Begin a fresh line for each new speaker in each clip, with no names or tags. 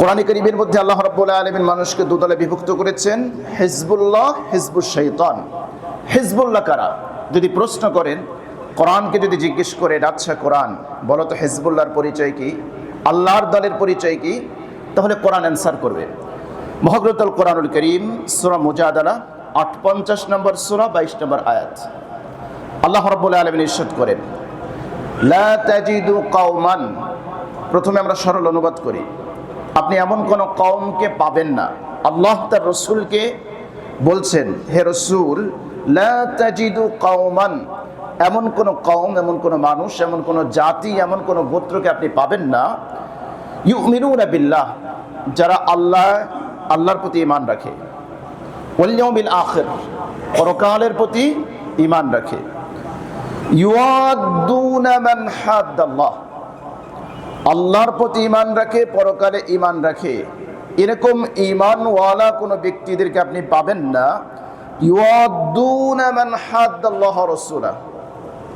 কোরআন করিমের মধ্যে আল্লাহ রব্বুল্লাহ আলমিন মানুষকে দুদলে বিভক্ত করেছেন, হিজবুল্লাহ হিজবুল শৈতান হিজবুল্লাহ কারা? যদি প্রশ্ন করেন, কোরআনকে যদি জিজ্ঞেস করে আচ্ছা কোরআন, বলো তো হিজবুল্লাহর পরিচয় কি? আল্লাহর দলের পরিচয় কি? তাহলে কোরআন অ্যান্সার করবে। মহগ্রতল কোরআনুল করিম, সুরা মুজাদালা আট পঞ্চাশ নম্বর সুরা, বাইশ নম্বর আয়াত। আল্লাহ রব্বুল্লাহ আলমিন ইরশাদ করেন, লা তাজিদু কাউমান প্রথমে আমরা সরল অনুবাদ করি। আপনি এমন কোন কওমকে পাবেন না। আল্লাহ তার রসুলকে বলছেন, হে রসুল, লা তাজিদু কাউমান এমন কোন কওম, এমন কোন মানুষ, এমন কোন জাতি, এমন কোন গোত্রকে আপনি পাবেন না। ইউ ইউমিনুনা বিল্লাহ, যারা আল্লাহ, আল্লাহর প্রতি ইমান রাখে। ওয়াল আখির, পরকালের প্রতি ইমান রাখে। ইউয়াদ্দুনা মান হাদ্দাল্লাহ আল্লাহর প্রতি ইমান রাখে, পরকালে ইমান রাখে। এরকম ইমানওয়ালা কোনো ব্যক্তিদেরকে আপনি পাবেন না।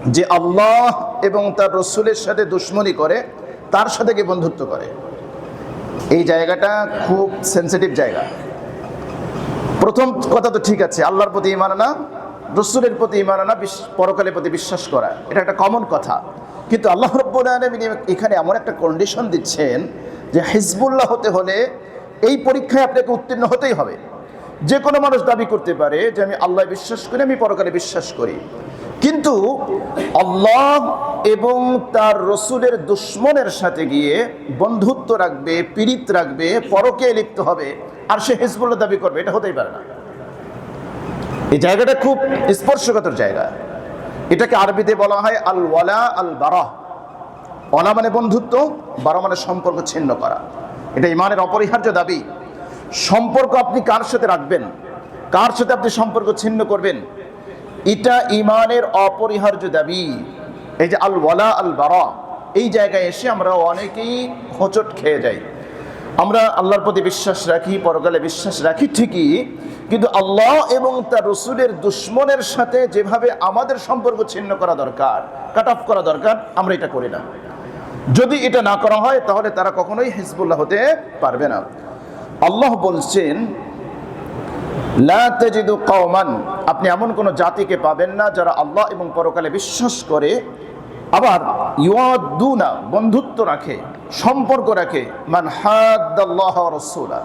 যে আল্লাহ এবং তার রসুলের সাথে দুশ্মনী করে, তার সাথে কি বন্ধুত্ব করে। এই জায়গাটা খুব সেন্সিটিভ জায়গা। প্রথম কথা তো ঠিক আছে, আল্লাহর প্রতি ইমান আনা, রসুলের প্রতি ইমান আনা পরকালের প্রতি বিশ্বাস করা। এটা একটা কমন কথা। কিন্তু আল্লাহ রব্বুল এখানে এমন একটা কন্ডিশন দিচ্ছেন যে হিজবুল্লাহ হতে হলে এই পরীক্ষায় আপনাকে উত্তীর্ণ হতেই হবে। যে কোনো মানুষ দাবি করতে পারে যে আমি আল্লাহ বিশ্বাস করি, আমি পরকালে বিশ্বাস করি। কিন্তু আল্লাহ এবং তার রসুলের দুশ্মনের সাথে গিয়ে বন্ধুত্ব রাখবে, পীড়িত রাখবে, পরকে লিপ্ত হবে, আর সে হিজবুল্লাহ দাবি করবে, এটা হতেই পারে না। এই জায়গাটা খুব স্পর্শকাতর জায়গা। এটাকে আরবিতে বলা হয় আল ওয়ালা আল বারা অলা মানে বন্ধুত্ব, বারা মানে সম্পর্ক ছিন্ন করা। এটা ইমানের অপরিহার্য দাবি। সম্পর্ক আপনি কার সাথে রাখবেন? কার সাথে আপনি সম্পর্ক ছিন্ন করবেন? এটা ইমানের অপরিহার্য দাবি। এই যে আল ওয়ালা আল বারা এই জায়গায় এসে আমরা অনেকেই হোঁচট খেয়ে যাই। আমরা আল্লাহর প্রতি বিশ্বাস রাখি, পরকালে বিশ্বাস রাখি ঠিকই কিন্তু আল্লাহ এবং তার রসুলের দুশ্মনের সাথে যেভাবে আমাদের সম্পর্ক ছিন্ন করা দরকার কাট অফ করা দরকার, আমরা এটা করি না। যদি এটা না করা হয়, তাহলে তারা কখনোই হিজবুল্লাহ হতে পারবে না। আল্লাহ বলছেন কওমান আপনি এমন কোন জাতিকে পাবেন না যারা আল্লাহ এবং পরকালে বিশ্বাস করে, আবার বন্ধুত্ব রাখে, সম্পর্ক রাখে, মান হাদ্দাল্লাহ রাসূলা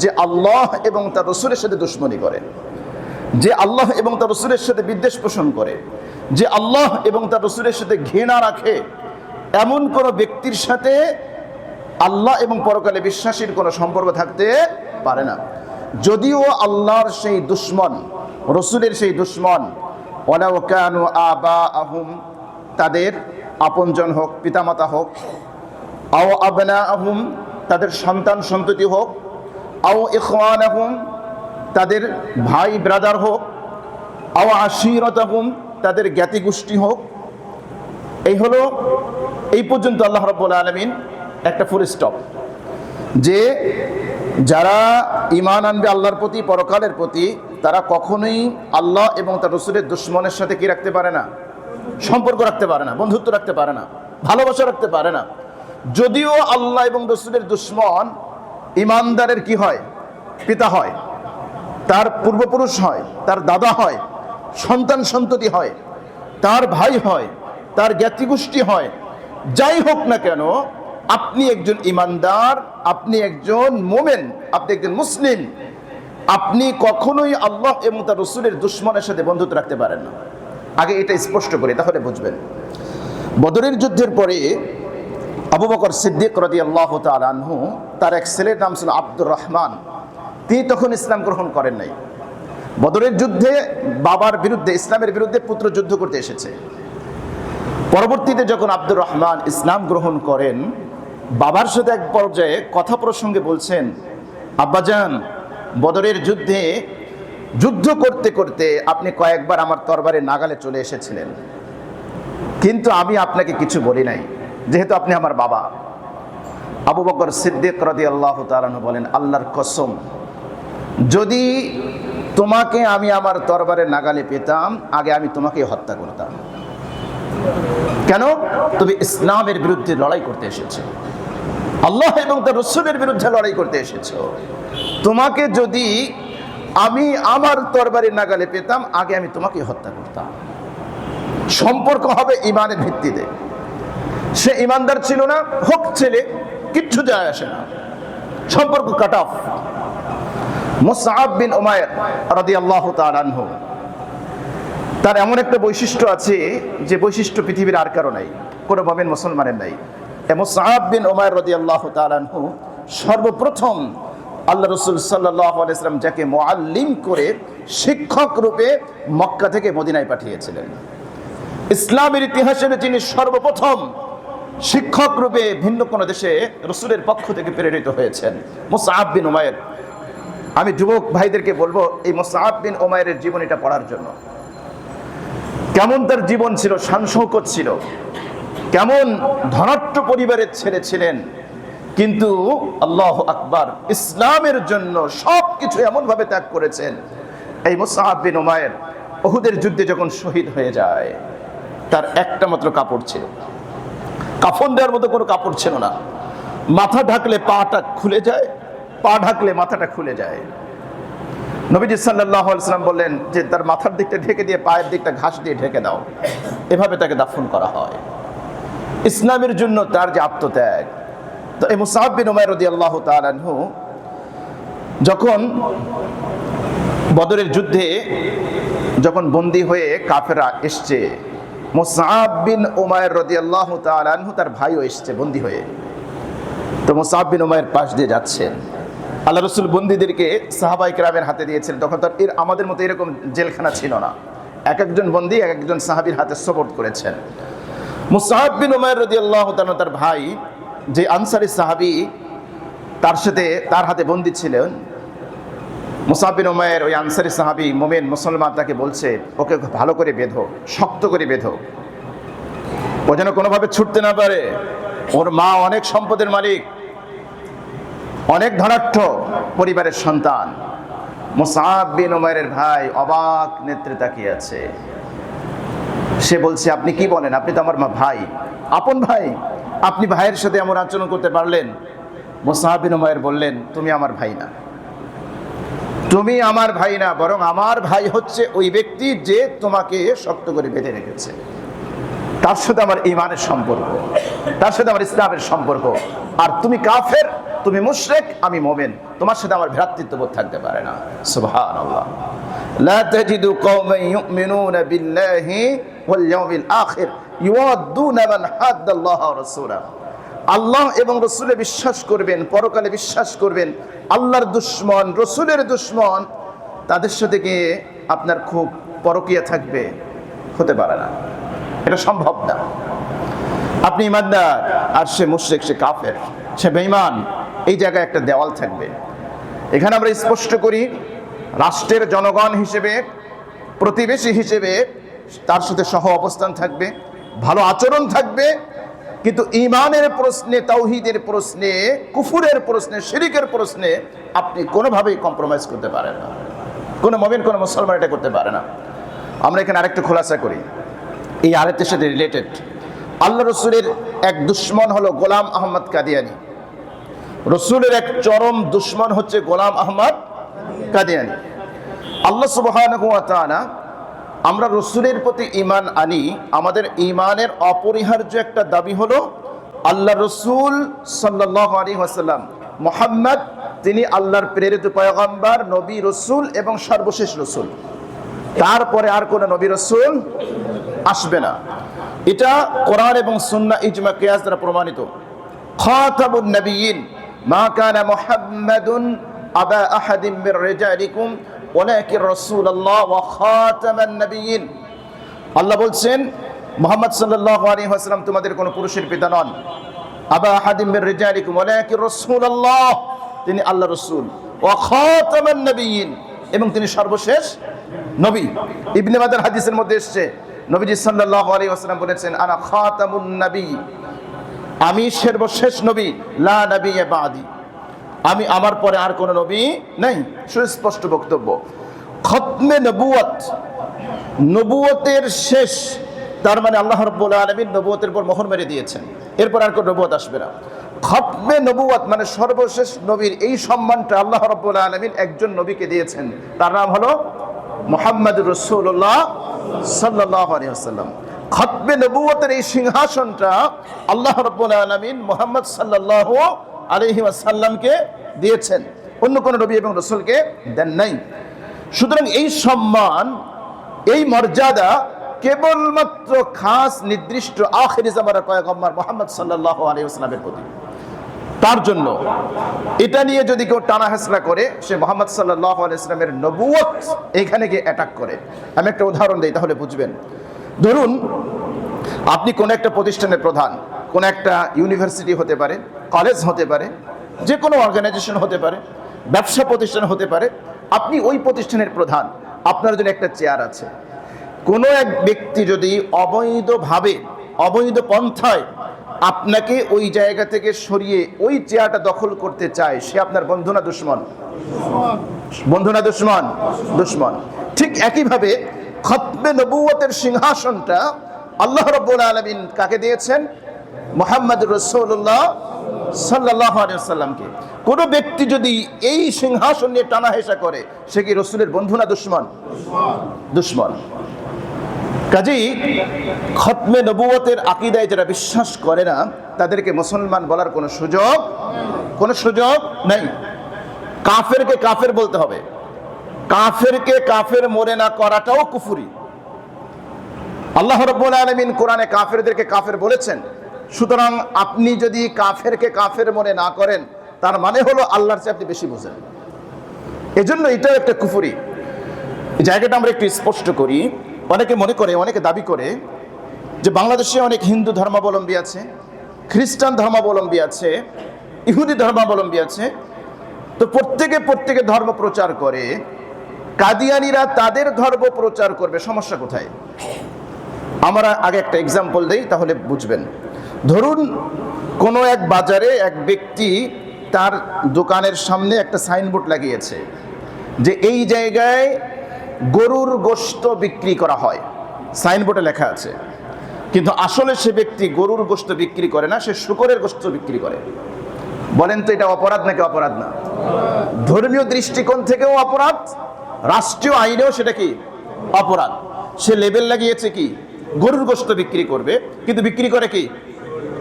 যে আল্লাহ এবং তার রসুলের সাথে দুশ্মনী করে, যে আল্লাহ এবং তার রসুলের সাথে বিদ্বেষ পোষণ করে, যে আল্লাহ এবং তার রসুলের সাথে ঘৃণা রাখে, এমন কোন ব্যক্তির সাথে আল্লাহ এবং পরকালে বিশ্বাসীর কোনো সম্পর্ক থাকতে পারে না। যদিও আল্লাহর সেই দুশ্মন, রসুলের সেই দুশ্মন ওলাও কানু আবা আহুম তাদের আপনজন হোক, পিতামাতা হোক, আও আবনা আহুম তাদের সন্তান সন্ততি হোক আও আহুম তাদের ভাই ব্রাদার হোক, আও আশিরত তাদের জ্ঞাতি গোষ্ঠী হোক। এই হলো, এই পর্যন্ত আল্লাহ রব্বুল আলমিন একটা ফুল স্টপ যে যারা ইমান আনবে আল্লাহর প্রতি, পরকালের প্রতি, তারা কখনোই আল্লাহ এবং তার রসুলের দুশ্মনের সাথে কি রাখতে পারে না? সম্পর্ক রাখতে পারে না, বন্ধুত্ব রাখতে পারে না, ভালোবাসা রাখতে পারে না। যদিও আল্লাহ এবং রসুলের দুশ্মন ইমানদারের কি হয়? পিতা হয়। তার পূর্বপুরুষ হয়, তার দাদা হয়, সন্তান সন্ততি হয়, তার ভাই হয়, তার জ্ঞাতিগোষ্ঠী হয়। যাই হোক না কেন, আপনি একজন ইমানদার, আপনি একজন মোমেন, আপনি একজন মুসলিম, আপনি কখনোই আল্লাহ এবং তার রসুলের দুশ্মনের সাথে বন্ধুত্ব রাখতে পারেন না। আগে এটা স্পষ্ট করে, তাহলে বুঝবেন। বদরের যুদ্ধের পরে আবু বকর সিদ্দিক রদি আল্লাহ আনহু, তার এক ছেলের নাম ছিল আব্দুর রহমান। তিনি তখন ইসলাম গ্রহণ করেন নাই। বদরের যুদ্ধে বাবার বিরুদ্ধে, ইসলামের বিরুদ্ধে পুত্র যুদ্ধ করতে এসেছে। পরবর্তীতে যখন আব্দুর রহমান ইসলাম গ্রহণ করেন, বাবার সাথে এক পর্যায়ে কথা প্রসঙ্গে বলছেন আব্বাজান বদরের যুদ্ধে যুদ্ধ করতে করতে আপনি কয়েকবার আমার তরবারে নাগালে চলে এসেছিলেন। কিন্তু আমি আপনাকে কিছু বলি নাই। যেহেতু আপনি আমার বাবা। আবু বকর সিদ্দিক রদি আল্লাহ তালানু বলেন, আল্লাহর কসম, যদি তোমাকে আমি আমার তরবারে নাগালে পেতাম, আগে আমি তোমাকে হত্যা করতাম। কেন? তুমি ইসলামের বিরুদ্ধে লড়াই করতে এসেছে। আল্লাহ এবং তার রসুলের বিরুদ্ধে লড়াই করতে এসেছ। তোমাকে যদি আমি আমার তরবারির নাগালে পেতাম, আগে আমি তোমাকে হত্যা করতাম। সম্পর্ক হবে ইমানের ভিত্তিতে। সে ইমানদার ছিল না, হোক ছেলে, কিচ্ছু যায় আসে না। সম্পর্ক কাট অফ উমায়ের রাদিয়াল্লাহু তাআলা আনহু। তার এমন একটা বৈশিষ্ট্য আছে যে বৈশিষ্ট্য পৃথিবীর আর কারও নাই কোনো মোমেন মুসলমানের নাই। এ মুসআব বিন উমায়ের রাদিয়াল্লাহু তাআলা আনহু সর্বপ্রথম আল্লাহ রসুল সাল্লাহ আলাইসাল্লাম যাকে মোয়াল্লিম করে শিক্ষক রূপে মক্কা থেকে মদিনায় পাঠিয়েছিলেন। ইসলামের ইতিহাসে তিনি সর্বপ্রথম শিক্ষক রূপে ভিন্ন কোনো দেশে রসুলের পক্ষ থেকে প্রেরিত হয়েছেন মুসাহাব বিন উমায়ের আমি যুবক ভাইদেরকে বলব, এই মুসাহাব বিন উমায়ের জীবনীটা পড়ার জন্য। কেমন তার জীবন ছিল শানশৌকত ছিল। কেমন ধনাট্য পরিবারের ছেলে ছিলেন। কিন্তু আল্লাহ আকবার, ইসলামের জন্য সব কিছু এমনভাবে ত্যাগ করেছেন। এই মুসাহাব বিন উমায়ের ওহুদের যুদ্ধে যখন শহীদ হয়ে যায়, তার একটা মাত্র কাপড় ছিল। কাফন দেওয়ার মতো কোনো কাপড় ছিল না। মাথা ঢাকলে পাটা খুলে যায়, পা ঢাকলে মাথাটা খুলে যায়। নবীজি সাল্লাহ বললেন যে, তার মাথার দিকটা ঢেকে দিয়ে পায়ের দিকটা ঘাস দিয়ে ঢেকে দাও। এভাবে তাকে দাফন করা হয়। ইসলামের জন্য তার যে আত্মত্যাগ। তো মুসাহাবিন উমায় রদি আল্লাহ তালানহু যখন বদরের যুদ্ধে যখন বন্দী হয়ে কাফেরা এসছে মুসাহাব বিন উমায়ের রদি আল্লাহ তালানহু তার ভাইও এসছে, বন্দী হয়ে। তো মুসাহাব বিন উমায়ের পাশ দিয়ে যাচ্ছেন আল্লাহ রসুল বন্দীদেরকে সাহাবাই কেরামের হাতে দিয়েছেন তখন তার এর আমাদের মতো এরকম জেলখানা ছিল না। এক একজন বন্দী, এক একজন সাহাবির হাতে সপোর্ট করেছেন। মুসাহাব বিন উমায়ের রদি আল্লাহ তার ভাই, যে আনসারি সাহাবি, তার সাথে তার হাতে বন্দী ছিলেন। মুসাবিন ওমায়ের ওই আনসারি সাহাবি, মোমেন, মুসলমান তাকে বলছে, ওকে ভালো করে বেঁধো, শক্ত করে বেঁধো। ও যেন কোনোভাবে ছুটতে না পারে। ওর মা অনেক সম্পদের মালিক, অনেক ধনাঢ্য পরিবারের সন্তান। মুসাহাব বিন ওমায়ের ভাই অবাক নেত্রে তাকিয়ে আছে। সে বলছে, আপনি কি বলেন? আপনি তো আমার মা ভাই। আপন ভাই? আপনি ভাইয়ের সাথে এমন আচরণ করতে পারলেন? মোসাহাবিন উমায়ের বললেন, তুমি আমার ভাই না। তুমি আমার ভাই না বরং আমার ভাই হচ্ছে ওই ব্যক্তি যে তোমাকে শক্ত করে বেঁধে রেখেছে তার সাথে আমার ইমানের সম্পর্ক তার সাথে আমার ইসলামের সম্পর্ক আর তুমি কাফের তুমি মুশরেক আমি মোমেন তোমার সাথে আমার ভ্রাতৃত্ববোধ থাকতে পারে না সুবহানাল্লাহ لا تجد قوما يؤمنون بالله واليوم الآخر يودون من حد الله ورسوله আল্লাহ এবং রসুলে বিশ্বাস করবেন, পরকালে বিশ্বাস করবেন, আল্লাহর দুশ্মন, রসুলের দুশ্মন, তাদের সাথে গিয়ে আপনার খুব পরকিয়া থাকবে, হতে পারে না। এটা সম্ভব না। আপনি ইমানদার, আর সে মুশ্রিক, সে কাফের, সে বেঈমান, এই জায়গায় একটা দেওয়াল থাকবে। এখানে আমরা স্পষ্ট করি, রাষ্ট্রের জনগণ হিসেবে, প্রতিবেশী হিসেবে তার সাথে সহ অবস্থান থাকবে, ভালো আচরণ থাকবে কিন্তু ইমানের প্রশ্নে, তাওহিদের প্রশ্নে, কুফুরের প্রশ্নে, শিরিকের প্রশ্নে আপনি কোনোভাবেই কম্প্রোমাইজ করতে পারেন না। কোনো মমিন, কোনো মুসলমান এটা করতে পারে না। আমরা এখানে আরেকটা খোলাসা করি। এই আরেকটির সাথে রিলেটেড আল্লাহ রসুলের এক দুশ্মন হলো গোলাম আহমদ কাদিয়ানি। রসুলের এক চরম দুশ্মন হচ্ছে গোলাম আহমদ কাদিয়ানি। আল্লাহ সুবাহ আমরা রসুলের প্রতি ইমান আনি, আমাদের ইমানের অপরিহার্য একটা দাবি হলো আল্লাহ রসুল সাল্লাহ আলী ওয়াসাল্লাম, মোহাম্মদ, তিনি আল্লাহর প্রেরিত পয়গম্বর, নবী রসুল এবং সর্বশেষ রসুল। তারপরে আর কোনো নবী রসুল আসবে না। এটা কোরআন এবং সুন্না ইজমা কেয়াস দ্বারা প্রমাণিত। খাতাবুন নবীন মা কানা মুহাম্মাদুন আবা আহাদিম মির রিজালিকুম ওয়ালাকিন রাসূলুল্লাহ ওয়া খাতামান নবিয়্যিন। আল্লাহ বলছেন, মুহাম্মদ সাল্লাল্লাহু আলাইহি ওয়াসাল্লাম তোমাদের কোনো পুরুষের পিতা নন। আবা আহাদিম মির রিজালিকুম ওয়ালাকিন রাসূলুল্লাহ। তিনি আল্লাহ রাসূল। ওয়া খাতামান নবিয়্যিন, এবং তিনি সর্বশেষ নবী। ইবনে মাদার হাদিসের মধ্যে এসেছে, নবীজি সাল্লাল্লাহু আলাইহি ওয়াসাল্লাম বলেছেন, আনা খাতামুন নবী, আমি সর্বশেষ নবী, লা নবী বাদি। আমি আমার পরে আর কোনো নবী নাই। সুস্পষ্ট বক্তব্য। খতমে নবুয়ত। নবুয়তের শেষ, তার মানে আল্লাহ রব্বুল আলমিন নবুয়তের পর মোহর মেরে দিয়েছেন। এরপর আর কোনো নবুয়ত আসবে না। খতমে নবুয়ত মানে সর্বশেষ নবীর এই সম্মানটা আল্লাহ রব্বুল আলমিন একজন নবীকে দিয়েছেন। তার নাম হলো মোহাম্মদ রসুল্লাহ সাল্লাহ খতমে নবুয়তের এই সিংহাসনটা আল্লাহ রব্বুল আলমিন মোহাম্মদ সাল্লাহ আলহি আসাল্লামকে দিয়েছেন। অন্য কোনো নবী এবং রসুলকে দেন নাই। সুতরাং এই সম্মান, এই মর্যাদা কেবলমাত্র খাস নির্দিষ্ট আখেরি জামার পয়গম্বর মোহাম্মদ সাল্লাহ আলী আসলামের প্রতি। তার জন্য এটা নিয়ে যদি কেউ টানা হেসলা করে, সে মোহাম্মদ সাল্লাহ ইসলামের নবুয়ত এখানে গিয়ে অ্যাটাক করে। আমি একটা উদাহরণ দিই তাহলে বুঝবেন। ধরুন, আপনি কোন একটা প্রতিষ্ঠানের প্রধান, কোন একটা ইউনিভার্সিটি হতে পারে কলেজ হতে পারে যে কোনো অর্গানাইজেশন হতে পারে, ব্যবসা প্রতিষ্ঠান হতে পারে, আপনি ওই প্রতিষ্ঠানের প্রধান, আপনার জন্য একটা চেয়ার আছে। কোনো এক ব্যক্তি যদি অবৈধভাবে, অবৈধ পন্থায় আপনাকে ওই জায়গা থেকে সরিয়ে ওই চেয়ারটা দখল করতে চায়, সে আপনার বন্ধু না দুশ্মন? বন্ধু না দুশ্মন? দুশ্মন। ঠিক একইভাবে খতমে নবুয়তের সিংহাসনটা আল্লাহ রব্বুল আলমিন কাকে দিয়েছেন? মোহাম্মদ রসুল্লাহ সাল্লাহ সাল্লামকে কোনো ব্যক্তি যদি এই সিংহাসন নিয়ে টানা হেসা করে, সে কি রসুলের বন্ধু না দুশ্মন? দুশ্মন। কাজেই খতমে নবুয়তের আকিদায় যারা বিশ্বাস করে না, তাদেরকে মুসলমান বলার কোনো সুযোগ কোনো সুযোগ নেই। কাফেরকে কাফের বলতে হবে। কাফেরকে কাফের মনে না করাটাও কুফুরি। আল্লাহ রব্বুল আলমিন কোরআনে কাফেরদেরকে কাফের বলেছেন সুতরাং আপনি যদি কাফেরকে কাফের মনে না করেন, তার মানে হলো আল্লাহর চেয়ে আপনি বেশি বোঝেন। এজন্য এটাও একটা কুফুরি। জায়গাটা আমরা একটু স্পষ্ট করি। অনেকে মনে করে, অনেকে দাবি করে যে বাংলাদেশে অনেক হিন্দু ধর্মাবলম্বী আছে, খ্রিস্টান ধর্মাবলম্বী আছে, ইহুদি ধর্মাবলম্বী আছে। তো প্রত্যেকে প্রত্যেকে ধর্ম প্রচার করে। কাদিয়ানিরা তাদের ধর্ম প্রচার করবে, সমস্যা কোথায়? আমরা আগে একটা এক্সাম্পল দেই, তাহলে বুঝবেন। ধরুন কোনো এক বাজারে এক ব্যক্তি তার দোকানের সামনে একটা সাইনবোর্ড লাগিয়েছে যে এই জায়গায় গরুর গোশত বিক্রি করা হয়। সাইনবোর্ডে লেখা আছে। কিন্তু আসলে সে ব্যক্তি গরুর গোশত বিক্রি করে না, সে শুকরের গোশত বিক্রি করে। বলেন তো এটা অপরাধ নাকি অপরাধ না? ধর্মীয় দৃষ্টিকোণ থেকেও অপরাধ, রাষ্ট্রীয় আইনেও সেটা কি? অপরাধ। সে লেবেল লাগিয়েছে কি? গরুর গোশত বিক্রি করবে, কিন্তু বিক্রি করে কি?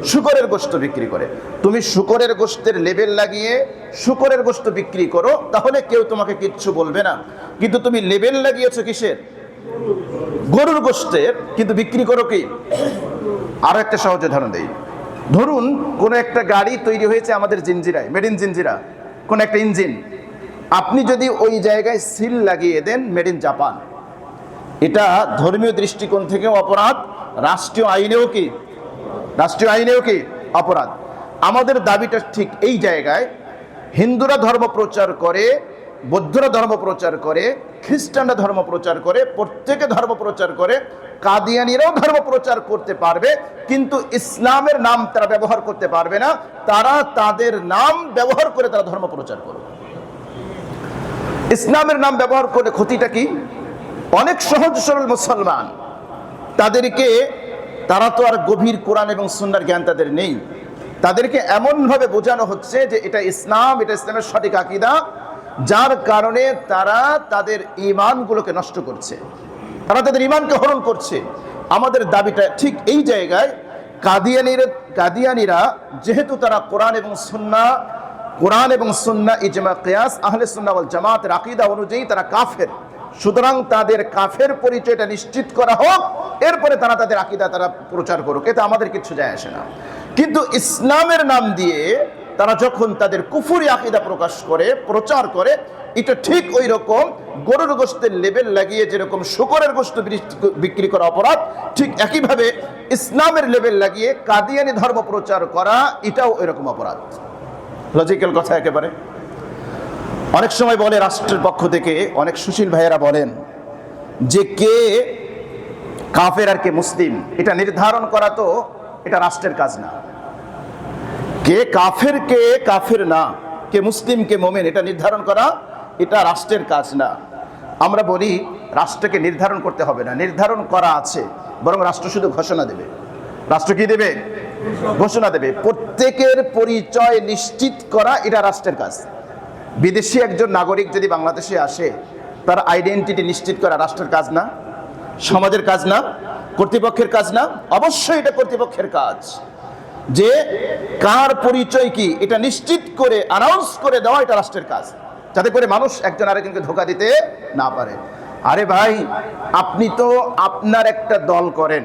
শুকরের গোশত বিক্রি করে। তুমি শুকরের গোশতের লেবেল লাগিয়ে শুকরের গোশত বিক্রি করো, তাহলে কেউ তোমাকে কিচ্ছু বলবে না। কিন্তু তুমি লেবেল লাগিয়েছো কিসের? গরুর গোশতের, কিন্তু বিক্রি করো কি? আরও একটা সহজ উদাহরণ দেই। ধরুন, কোনো একটা গাড়ি তৈরি হয়েছে আমাদের জিঞ্জিরায় মেড ইন জিঞ্জিরা কোন একটা ইঞ্জিন। আপনি যদি ওই জায়গায় সিল লাগিয়ে দেন, মেড ইন জাপান। এটা ধর্মীয় দৃষ্টিকোণ থেকেও অপরাধ, রাষ্ট্রীয় আইনেও কি? রাষ্ট্রীয় আইনেও কি অপরাধ? আমাদের দাবিটা ঠিক এই জায়গায়, হিন্দুরা ধর্ম প্রচার করে, বৌদ্ধরা ধর্ম প্রচার করে, খ্রিস্টানরা ধর্ম প্রচার করে, প্রত্যেকে ধর্ম প্রচার করে, কাদিয়ানিরাও ধর্ম প্রচার করতে পারবে, কিন্তু ইসলামের নাম তারা ব্যবহার করতে পারবে না, তারা তাদের নাম ব্যবহার করে তারা ধর্ম প্রচার করবে। ইসলামের নাম ব্যবহার করে ক্ষতিটা কি? অনেক সহজ সরল মুসলমান তাদেরকে তারা তো আর গভীর কোরআন এবং সুন্নার জ্ঞান তাদের নেই। তাদেরকে এমনভাবে বোঝানো হচ্ছে যে এটা ইসলাম, এটা ইসলামের সঠিক আকিদা, যার কারণে তারা তাদের ইমানগুলোকে নষ্ট করছে। তারা তাদের ইমানকে হরণ করছে। আমাদের দাবিটা ঠিক এই জায়গায় কাদিয়ানির, কাদিয়ানিরা যেহেতু তারা কোরআন এবং সুন্না, কোরআন এবং সুন্না ইজমা, কেয়াস, আহলে সুন্না ওয়াল রাকিদা অনুযায়ী তারা কাফের। সুতরাং তাদের কাফের পরিচয়টা নিশ্চিত করা হোক, এরপরে তারা তাদের আকিদা তারা প্রচার করুক, এতে আমাদের কিছু যায় আসে না। কিন্তু ইসলামের নাম দিয়ে তারা যখন তাদের কুফুরি আকিদা প্রকাশ করে, প্রচার করে, এটা ঠিক ওই রকম গরুর গোস্তের লেবেল লাগিয়ে যেরকম শুকরের গোস্ত বিক্রি করা অপরাধ, ঠিক একইভাবে ইসলামের লেবেল লাগিয়ে কাদিয়ানি ধর্ম প্রচার করা, এটাও এরকম অপরাধ। লজিক্যাল কথা একেবারে? অনেক সময় বলে রাষ্ট্রের পক্ষ থেকে, অনেক সুশীল ভাইয়েরা বলেন যে কে কাফের আর কে মুসলিম, এটা নির্ধারণ করা তো এটা রাষ্ট্রের কাজ না। কে কাফের কে কাফের না, কে মুসলিম কে মোমেন, এটা নির্ধারণ করা এটা রাষ্ট্রের কাজ না। আমরা বলি রাষ্ট্রকে নির্ধারণ করতে হবে না, নির্ধারণ করা আছে, বরং রাষ্ট্র শুধু ঘোষণা দেবে। রাষ্ট্র কি দেবে? ঘোষণা দেবে। প্রত্যেকের পরিচয় নিশ্চিত করা এটা রাষ্ট্রের কাজ। বিদেশি একজন নাগরিক যদি বাংলাদেশে আসে, তার আইডেন্টিটি নিশ্চিত করা রাষ্ট্রের কাজ না, সমাজের কাজ না, কর্তৃপক্ষের কাজ না, অবশ্যই এটা কর্তৃপক্ষের কাজ। যে কার পরিচয় কি, এটা নিশ্চিত করে অ্যানাউন্স করে দেওয়া এটা রাষ্ট্রের কাজ। যাতে করে মানুষ একজন আরেকজনকে ধোকা দিতে না পারে। আরে ভাই, আপনি তো আপনার একটা দল করেন।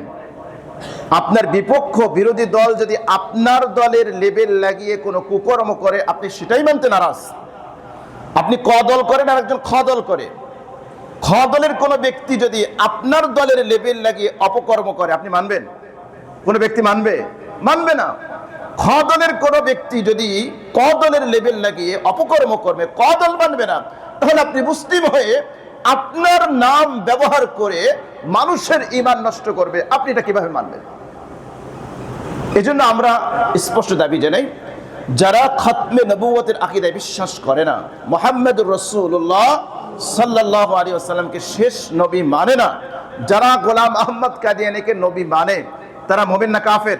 আপনার বিপক্ষ বিরোধী দল যদি আপনার দলের লেবেল লাগিয়ে কোনো কুকর্ম করে, আপনি সেটাই মানতে নারাজ। আপনি কদল করেন আর একজন খ দল করে। খ দলের কোনো ব্যক্তি যদি আপনার দলের লেবেল লাগিয়ে অপকর্ম করে, আপনি মানবেন? কোনো ব্যক্তি মানবে? মানবে না। খ দলের কোনো ব্যক্তি যদি ক দলের লেবেল লাগিয়ে অপকর্ম করবে, ক দল মানবে না, তাহলে আপনি মুসলিম হয়ে আপনার নাম ব্যবহার করে মানুষের ইমান নষ্ট করবে। আপনি এটা কীভাবে মানবেন? এজন্য আমরা স্পষ্ট দাবি জানাই যারা খতমে নবুয়তের আকিদায় বিশ্বাস করে না, মোহাম্মদুর রসুল্লাহ সাল্লাহ আলী আসাল্লামকে শেষ নবী মানে না। যারা গোলাম আহমদ কাদিয়ানিকে নবী মানে তারা মোমেন না কাফের?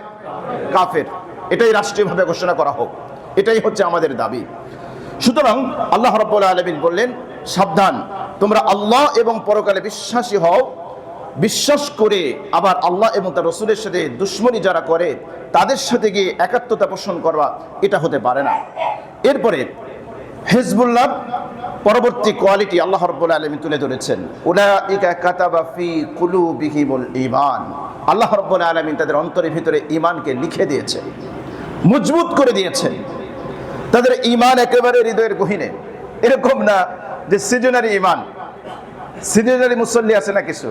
কাফের। এটাই রাষ্ট্রীয়ভাবে ঘোষণা করা হোক। এটাই হচ্ছে আমাদের দাবি। সুতরাং আল্লাহ রব্বুল আলমিন বললেন, সাবধান, তোমরা আল্লাহ এবং পরকালে বিশ্বাসী হও বিশ্বাস করে আবার আল্লাহ এবং তার রসুলের সাথে দুশ্মনী যারা করে, তাদের সাথে গিয়ে একাত্মতা পোষণ করা এটা হতে পারে না। এরপরে হেজবুল্লাহ পরবর্তী কোয়ালিটি আল্লাহ রব্বুল আলমী তুলে ধরেছেন। কুলুবিহিমুল ঈমান। আল্লাহ রব্বুল আলমিন তাদের অন্তরের ভিতরে ইমানকে লিখে দিয়েছেন মজবুত করে দিয়েছেন তাদের ঈমান একেবারে হৃদয়ের গহিনে। এরকম না যে সিজনারি ইমান সিজনারি মুসল্লি আছে না কিছু?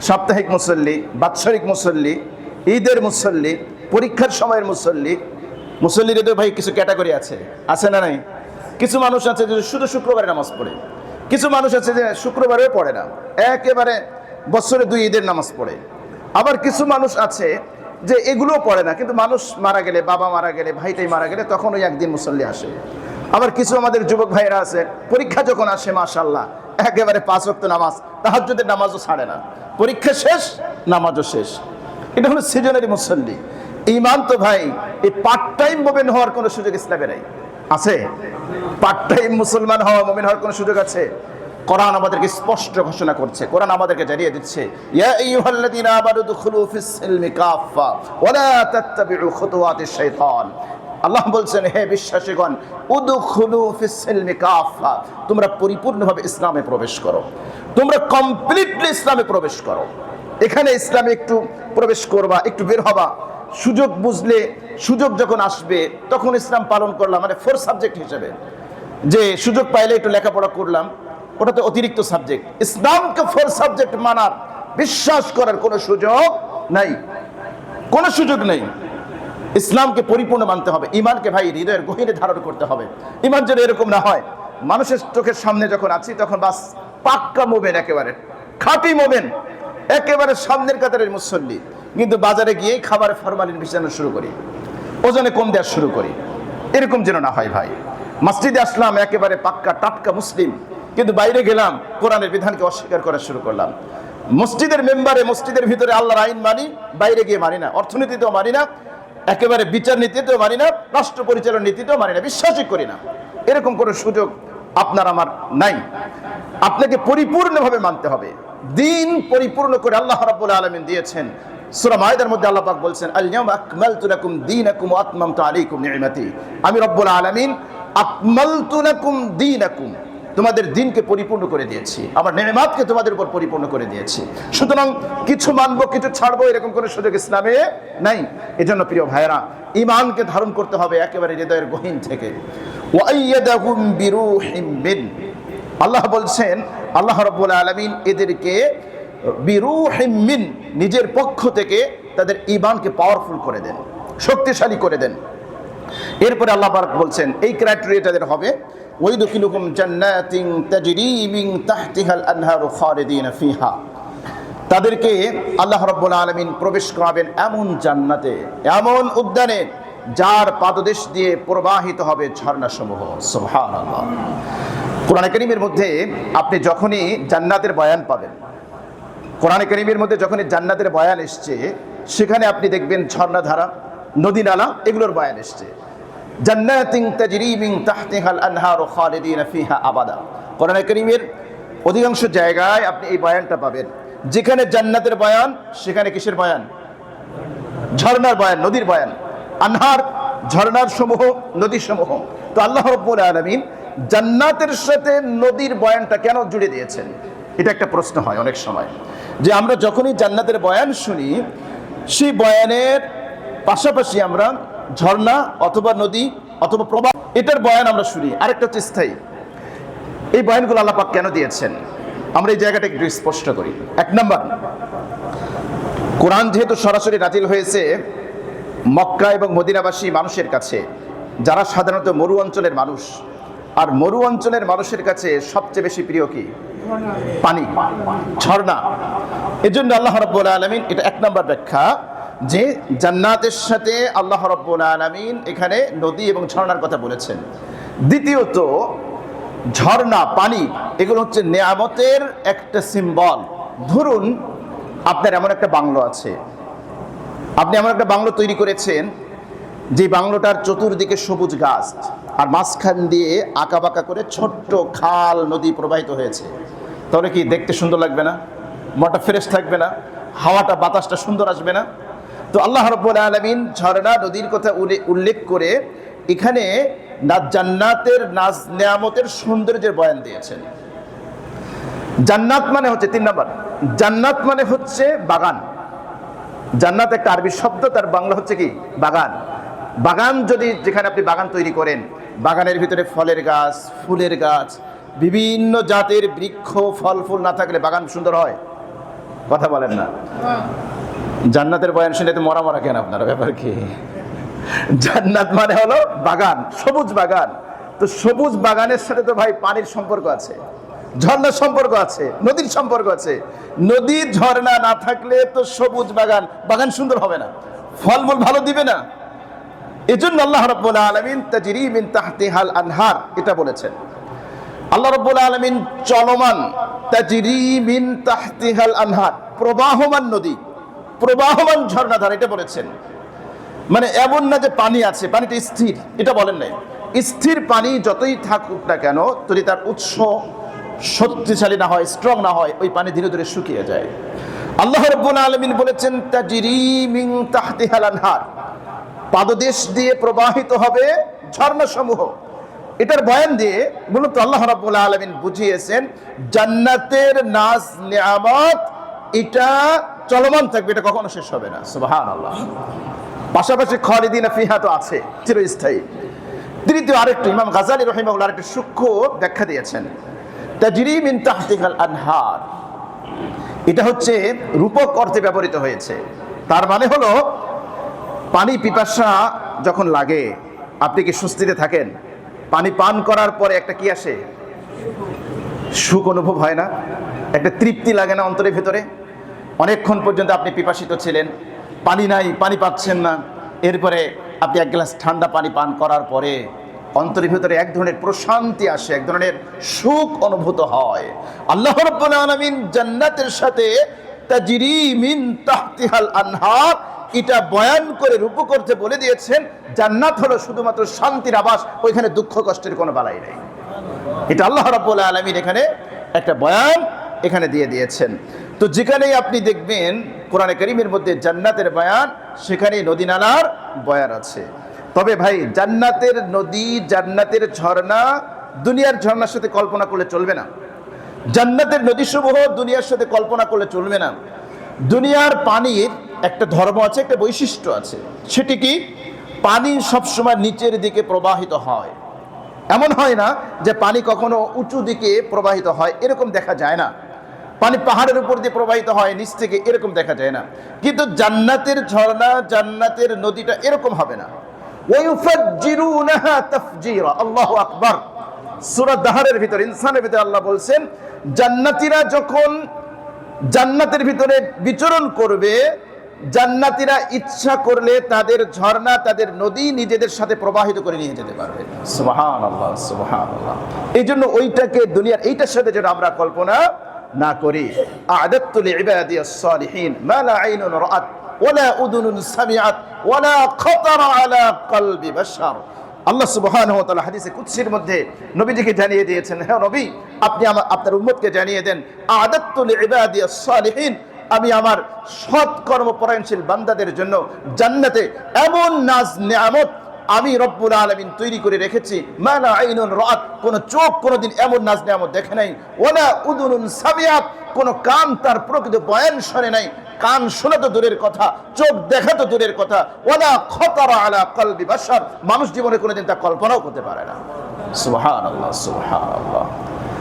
সাপ্তাহিক মুসল্লি, বাৎসরিক মুসল্লি, ঈদের মুসল্লি, পরীক্ষার সময়ের মুসল্লি। মুসল্লির তো ভাই কিছু ক্যাটাগরি আছে। আছে না নাই? কিছু মানুষ আছে যে শুধু শুক্রবারে নামাজ পড়ে। কিছু মানুষ আছে যে শুক্রবারেও পড়ে না। একেবারে বছরে দুই ঈদের নামাজ পড়ে। আবার কিছু মানুষ আছে যে এগুলোও পড়ে না। কিন্তু মানুষ মারা গেলে, বাবা মারা গেলে, ভাইটাই মারা গেলে তখন ওই একদিন মুসল্লি আসে। আবার কিছু আমাদের যুবক ভাইরা আছে, পরীক্ষা যখন আসে মাশাল্লাহ একেবারে পাঁচ ওয়াক্ত নামাজ, তাহাজ্জুদের নামাজও ছাড়ে না। পরীক্ষা শেষ, নামাজও শেষ। এটা হলো সিজনারি মুসল্লি। ইমান তো ভাই, এই পার্ট টাইম মোমেন হওয়ার কোনো সুযোগ ইসলামে নাই। আছে? পার্ট টাইম মুসলমান হওয়া, মোমেন হওয়ার কোনো সুযোগ আছে? কোরআন আমাদেরকে স্পষ্ট ঘোষণা করছে। কোরআন আমাদেরকে জানিয়ে দিচ্ছে, ইয়া আইয়ুহাল্লাযীনা আমানু দুখুলু ফিস সিলমি কাফা ওয়ালা তাত্তাবিউ খুতুওয়াতিশ শাইতান। আল্লাহ বলছেন, হে বিশ্বাসীগণ, উদখুলু তোমরা পরিপূর্ণভাবে ইসলামে প্রবেশ করো। তোমরা কমপ্লিটলি ইসলামে প্রবেশ করো। এখানে ইসলামে একটু প্রবেশ করবা, একটু বের হবা। সুযোগ বুঝলে, সুযোগ যখন আসবে, তখন ইসলাম পালন করলাম মানে ফোর সাবজেক্ট হিসেবে। যে সুযোগ পাইলে একটু লেখাপড়া করলাম ওটা তো অতিরিক্ত সাবজেক্ট ইসলামকে ফোর সাবজেক্ট মানার, বিশ্বাস করার কোনো সুযোগ নাই। কোনো সুযোগ নেই। ইসলামকে পরিপূর্ণ মানতে হবে। ইমানকে ভাই হৃদয়ের গভীরে ধারণ করতে হবে। ইমান যেন এরকম না হয়। মানুষের চোখের সামনে যখন আছি, তখন বাস পাক্কা মোবেন একেবারে, খাঁটি মোবেন একেবারে সামনের কাতারের মুসল্লি। কিন্তু বাজারে গিয়েই খাবারে ফরমালিন বিছানো শুরু করি। ওজনে কম দেওয়া শুরু করি। এরকম যেন না হয় ভাই। মসজিদে আসলাম, একেবারে পাক্কা টাটকা মুসলিম। কিন্তু বাইরে গেলাম, কোরআনের বিধানকে অস্বীকার করা শুরু করলাম। মসজিদের মেম্বারে, মসজিদের ভিতরে আল্লাহর আইন মানি, বাইরে গিয়ে মানি না। অর্থনীতিতেও মানি না। একেবারে বিচার নীতিতেও মানি না, রাষ্ট্র পরিচালন নীতিতেও মানি না, বিশ্বাসই করি না। এরকম কোনো সুযোগ আপনার আমার নাই। আপনাকে পরিপূর্ণভাবে মানতে হবে। দিন পরিপূর্ণ করে আল্লাহ রাব্বুল আলামিন দিয়েছেন। সূরা মাইদার মধ্যে আল্লাহ পাক বলছেন আল ইয়াউমা আকমালতু লাকুম দীনাকুম ওয়া আতমামতু আলাইকুম নি'মাতি। আমি রব্বুল আলামিন, আকমালতু লাকুম দীনাকুম। তোমাদের দিনকে পরিপূর্ণ করে দিয়েছি। আমার নেমাতকে তোমাদের উপর পরিপূর্ণ করে দিয়েছি। সুতরাং কিছু মানবো, কিছু ছাড়বো এরকম কোনো সুযোগ ইসলামে নাই। এজন্য প্রিয় ভাইরা ইমানকে ধারণ করতে হবে একেবারে হৃদয়ের গহীন থেকে। আল্লাহ বলছেন, আল্লাহ রব্বুল আলমিন এদেরকে বিরুহিম মিন, নিজের পক্ষ থেকে তাদের ইমানকে পাওয়ারফুল করে দেন, শক্তিশালী করে দেন। এরপরে আল্লাহ বলছেন, এই ক্রাইটেরিয়া তাদের হবে ওয়াইদুখিলুকুম জান্নাতিন তাজরি মিন তাহতিহাল আনহারু খালিদিনা ফিহা তাদেরকে আল্লাহ রাব্বুল আলামিন প্রবেশ করাবেন এমন জান্নাতে, এমন উদ্যানে, যার পাদদেশ দিয়ে প্রবাহিত হবে ঝর্ণাসমূহ। সুবহানাল্লাহ। কোরআন কারীমের মধ্যে আপনি যখনই জান্নাতের বয়ান পাবেন, কোরআন করিমের মধ্যে যখনই জান্নাতের বয়ান এসছে, সেখানে আপনি দেখবেন ঝর্ণাধারা নদী নালা এগুলোর বয়ান এসছে। জান্নাতিন তাজরি মিন তাহতিহাল আনহার খালিদিন ফিহা আবাদা। কোরআন করিমের অধিকাংশ জায়গায় আপনি এই বয়ানটা পাবেন। যেখানে জান্নাতের বয়ান, সেখানে কিসের বয়ান? ঝর্ণার বয়ান, নদীর বয়ান। আনহার ঝর্ণার সমূহ নদী সমূহ। তো আল্লাহ রব্বুল আলমিন জান্নাতের সাথে নদীর বয়ানটা কেন জুড়ে দিয়েছেন? এটা একটা প্রশ্ন হয় অনেক সময়। যে আমরা যখনই জান্নাতের বয়ান শুনি, সেই বয়ানের পাশাপাশি আমরা ঝর্ণা অথবা নদী অথবা প্রবাহ, এটার বয়ান আমরা শুনি। আরেকটা হচ্ছে স্থায়ী। এই বয়ানগুলো আল্লাপাক কেন দিয়েছেন? আমরা এই জায়গাটা একটু স্পষ্ট করি। এক নম্বর, কোরআন যেহেতু সরাসরি নাজিল হয়েছে মক্কা এবং মদিনাবাসী মানুষের কাছে, যারা সাধারণত মরু অঞ্চলের মানুষ, আর মরু অঞ্চলের মানুষের কাছে সবচেয়ে বেশি প্রিয় কি? পানি। ঝর্ণা। এজন্য আল্লাহ রব্বুল আলমিন, এটা এক নম্বর ব্যাখ্যা। যে জান্নাতের সাথে আল্লাহ রব্বুল আলমিন এখানে নদী এবং ঝর্ণার কথা বলেছেন। দ্বিতীয়ত, ঝর্ণা, পানি, এগুলো হচ্ছে নেয়ামতের একটা সিম্বল ধরুন, আপনার এমন একটা বাংলো আছে। আপনি এমন একটা বাংলো তৈরি করেছেন, যে বাংলোটার চতুর্দিকে সবুজ গাছ, আর মাঝখান দিয়ে আঁকা বাঁকা করে ছোট্ট খাল, নদী প্রবাহিত হয়েছে। তাহলে কি দেখতে সুন্দর লাগবে না? মনটা ফ্রেশ থাকবে না? হাওয়াটা, বাতাসটা সুন্দর আসবে না? তো আল্লাহ রব্বুল আলমিন ঝর্ণা নদীর কথা উল্লে- উল্লেখ করে এখানে জান্নাতের নাজ নেয়ামতের সৌন্দর্যের বয়ান দিয়েছেন। জান্নাত মানে হচ্ছে, তিন নম্বর, জান্নাত মানে হচ্ছে বাগান। জান্নাত একটা আরবি শব্দ, তার বাংলা হচ্ছে কি? বাগান। বাগান যদি যেখানে আপনি বাগান তৈরি করেন, বাগানের ভিতরে ফলের গাছ, ফুলের গাছ, বিভিন্ন জাতের বৃক্ষ, ফল, ফুল না থাকলে বাগান সুন্দর হয়। কথা বলেন না। জান্নাতের বয়ান শুনে তো মরা মরা কেন আপনার? ব্যাপার কি? জান্নাত মানে হলো বাগান, সবুজ বাগান। তো সবুজ বাগানের সাথে তো ভাই পানির সম্পর্ক আছে, ঝর্ণার সম্পর্ক আছে, নদীর সম্পর্ক আছে। নদী, ঝর্ণা না থাকলে তো সবুজ বাগান বাগান সুন্দর হবে না। ফলমূল ভালো দিবে না। এজন্য আল্লাহ রব্বুল আলমিন তাজরি মিন তাহতিহাল আনহার এটা বলেছেন। আল্লাহ রব্বুল আলমিন চলমান, তাজরি মিন তাহতিহাল আনহার, প্রবাহমান নদী, প্রবাহমান ঝর্ণাধার, এটা বলেছেন। মানে এমন না যে পানি আছে, পানিটা স্থির, এটা বলেন নাই। স্থির পানি যতই থাকুক না কেন, যদি তার উৎস শক্তিশালী না হয় স্ট্রং না হয়, ওই পানি ধীরে ধীরে শুকিয়ে যায়। আল্লাহ রব্বুল আলমিন বলেছেন, তাজিরি মিন তাহতিহাল আনহার, পাদদেশ দিয়ে প্রবাহিত হবে ঝর্ণা সমূহ এটার বয়ান দিয়ে মূলত আল্লাহ রাব্বুল আলামিন বুঝিয়েছেন, জান্নাতের নাজ নিয়ামত, এটা চলমান থাকবে, এটা কখনো শেষ হবে না। সুবহানাল্লাহ। পাশাপাশি খালিদিন ফিহা তো আছে, চিরস্থায়ী। তৃতীয় আরেকটু, ইমাম গাজালি রহিমাউল্লাহ আরেকটু সূক্ষ্ম ব্যাখ্যা দিয়েছেন। তাজরি মিন তাহতিহাল আনহার। এটা হচ্ছে রূপক অর্থে ব্যবহৃত হয়েছে। তার মানে হলো, পানি পিপাসা যখন লাগে, আপনি কি স্বস্তিতে থাকেন? পানি পান করার পরে একটা কি আসে? সুখ অনুভব হয় না। একটা তৃপ্তি লাগে না অন্তরের ভেতরে। অনেকক্ষণ পর্যন্ত আপনি পিপাসিত ছিলেন। পানি নাই, পানি পাচ্ছেন না। এরপরে আপনি এক গ্লাস ঠান্ডা পানি পান করার পরে অন্তরের ভিতরে এক ধরনের প্রশান্তি আসে, এক ধরনের সুখ অনুভূত হয়। আল্লাহ রাব্বুল আলামিন জান্নাতের সাথে তাজরি মিন তাহতিহাল আনহার এটা বয়ান করে রূপ করতে বলে দিয়েছেন, জান্নাত হলো শুধুমাত্র শান্তির আবাস, ওইখানে দুঃখ কষ্টের কোনো বালাই নেই। এটা আল্লাহ রাব্বুল আলামিন এখানে একটা বয়ান এখানে দিয়ে দিয়েছেন। তো যেখানেই আপনি দেখবেন কোরআনে করিমের মধ্যে জান্নাতের বয়ান, সেখানেই নদী নালার বয়ান আছে। তবে ভাই, জান্নাতের নদী, জান্নাতের ঝর্ণা, দুনিয়ার ঝর্ণার সাথে কল্পনা করলে চলবে না। জান্নাতের নদীসমূহ দুনিয়ার সাথে কল্পনা করলে চলবে না। দুনিয়ার পানির একটা ধর্ম আছে, একটা বৈশিষ্ট্য আছে। সেটি কি? পানি সবসময় নিচের দিকে প্রবাহিত হয়। এমন হয় না যে পানি কখনো উঁচু দিকে প্রবাহিত হয়, এরকম দেখা যায় না। পানি পাহাড়ের উপর দিয়ে প্রবাহিত হয়, নিচ থেকে এরকম দেখা যায় না। কিন্তু জান্নাতের ঝর্ণা, জান্নাতের নদীটা এরকম হবে না। আল্লাহু আকবার। দাহারের ভিতর, ইনসানের ভিতরে আল্লাহ বলছেন, জান্নাতীরা যখন জান্নাতের ভিতরে বিচরণ করবে জান্নাতীরা ইচ্ছা করলে তাদের ঝর্ণা, তাদের নদী নিজেদের সাথে প্রবাহিত করে নিয়ে যেতে পারবে। এই জন্য ওইটাকে দুনিয়ার এইটার সাথে যেটা আমরা কল্পনা না করি। আদাত্তু লিইবাদিয়াস সালিহিন মা লা আইনুন রাআত ওয়ালা উদুনুন সামিআত ওয়ালা খাতারা আলা কলবি বাশার। আল্লাহ মধ্যে নবীজিকে জানিয়ে দিয়েছেন হ্যাঁ নবী, আপনি আমার আপনার উম্মতকে জানিয়ে দেন, আদাত্তু লিইবাদিয়াস সালিহিন আমি আমার সৎ কর্মপরায়ণশীল বান্দাদের জন্য জান্নাতে এমন নাজ নিয়ামত আমি রব্বুল আলমিন তৈরি করে রেখেছি মালা আইনুন রাত কোন চোখ কোনোদিন এমন নাজ নিয়ামত দেখে নাই ওলা উদুনুন সামিয়াত কোন কান তার প্রকৃত বয়ান শোনে নাই কান শোনা তো দূরের কথা চোখ দেখা তো দূরের কথা ওলা খতারা আলা কলবি বাসার মানুষ জীবনে কোনোদিন তা কল্পনাও করতে পারে না সুবহানাল্লাহ সুবহানাল্লাহ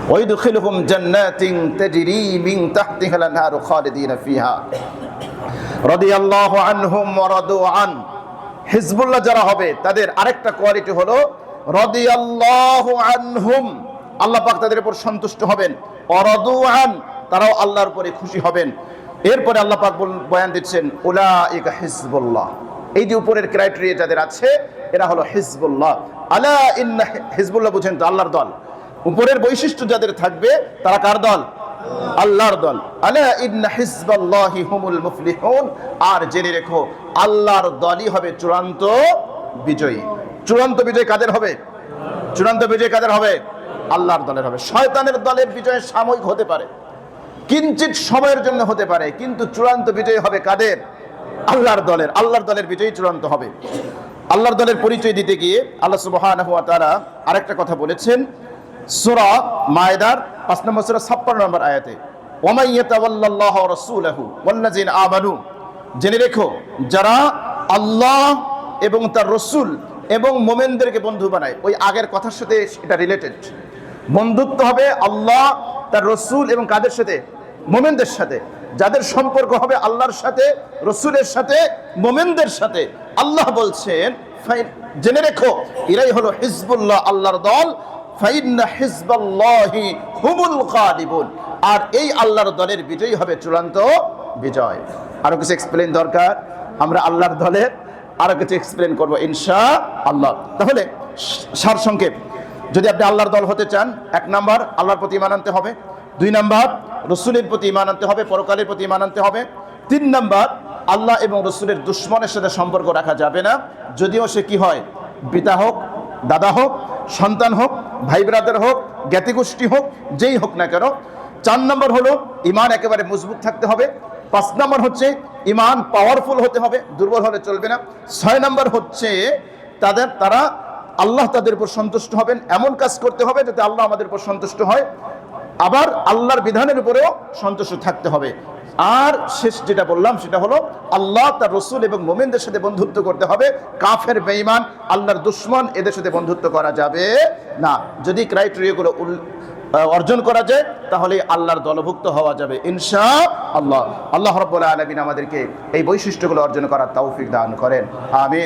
ويدخلهم جنات تجري من تحتها الانهار خالدين فيها رضي الله عنهم ورضوا عن হিজবুল্লাহ যারা হবে, তাদের আরেকটা কোয়ালিটি হলো রাদিয়াল্লাহু আনহুম। আল্লাহ পাক তাদের উপর সন্তুষ্ট হবেন। অরদু আন তারাও আল্লাহর উপরে খুশি হবেন। এরপরে আল্লাহ পাক বয়ান দিচ্ছেন, উলাইকা হিজবুল্লাহ। এই যে উপরের ক্রাইটেরিয়া যাদের আছে, এরা হলো হিজবুল্লাহ। আলা ইন্না হিজবুল্লাহ বুঝেন তো আল্লাহর দল। উপরের বৈশিষ্ট্য যাদের থাকবে, তারা কার দল? আল্লাহর দল। আলা ইন্না হিজবাল্লাহি হুমুল মুফলিহুন। আর জেনে রেখো, আল্লাহর দলই হবে চূড়ান্ত বিজয়ী। চূড়ান্ত বিজয় কাদের হবে? চূড়ান্ত বিজয় কাদের হবে? আল্লাহর দলের হবে। শয়তানের দলের বিজয় সাময়িক হতে পারে। কিঞ্চিত সময়ের জন্য হতে পারে, কিন্তু চূড়ান্ত বিজয় হবে কাদের? আল্লাহর দলের। আল্লাহর দলের বিজয়ী চূড়ান্ত হবে। আল্লাহর দলের পরিচয় দিতে গিয়ে আল্লাহ ওয়া তাআলা আরেকটা কথা বলেছেন। সূরা মায়দার 5 নম্বর সূরা 56 নম্বর আয়াতে ওয়া রাসূলহু ওয়াল্লাযিনা আমানু জেনে রেখো, যারা আল্লাহ এবং তার রসুল এবং মোমেনদেরকে বন্ধু বানায়, ওই আগের কথার সাথে এটা রিলেটেড বন্ধুত্ব হবে আল্লাহ, তার রসুল এবং কাদের সাথে? মোমেনদের সাথে। যাদের সম্পর্ক হবে আল্লাহর সাথে, রসুলের সাথে, মোমেনদের সাথে। আল্লাহ বলছেন জেনে রেখো, এরাই হলো হিজবুল্লাহ, আল্লাহর দল। হুমুল আর এই আল্লাহর দলের বিজয়ী হবে চূড়ান্ত বিজয়। আরও কিছু এক্সপ্লেন দরকার? আমরা আল্লাহর দলের আরও কিছু এক্সপ্লেন করব ইনশা আল্লাহ তাহলে সার সংক্ষেপ, যদি আপনি আল্লাহর দল হতে চান, এক নাম্বার, আল্লাহর প্রতি ইমান আনতে হবে। দুই নাম্বার, রসুলের প্রতি ইমান আনতে হবে, পরকালের প্রতি ইমান আনতে হবে। তিন নাম্বার, আল্লাহ এবং রসুলের দুশ্মনের সাথে সম্পর্ক রাখা যাবে না। যদিও সে কি হয়, পিতা হোক, দাদা হোক, সন্তান হোক ভাই ব্রাদার হোক জ্ঞাতিগোষ্ঠী হোক, যেই হোক না কেন, চার নম্বর হলো ইমান একেবারে মজবুত থাকতে হবে। পাঁচ নম্বর হচ্ছে ইমান পাওয়ারফুল হতে হবে, দুর্বল হলে চলবে না। ছয় নম্বর হচ্ছে তাদের, তারা আল্লাহ তাদের উপর সন্তুষ্ট হবেন, এমন কাজ করতে হবে যাতে আল্লাহ আমাদের উপর সন্তুষ্ট হয়। আবার আল্লাহর বিধানের উপরেও সন্তুষ্ট থাকতে হবে। আর শেষ যেটা বললাম সেটা হলো আল্লাহ, তার রসুল এবং মোমেনদের সাথে বন্ধুত্ব করতে হবে। কাফের, বেঈমান, আল্লাহর দুশ্মন এদের সাথে বন্ধুত্ব করা যাবে না। যদি ক্রাইটেরিয়াগুলো অর্জন করা যায়, তাহলে আল্লাহর দলভুক্ত হওয়া যাবে। ইনশা আল্লাহ আল্লাহ রব্বুল আলমিন আমাদেরকে এই বৈশিষ্ট্যগুলো অর্জন করার তৌফিক দান করেন। আমিন।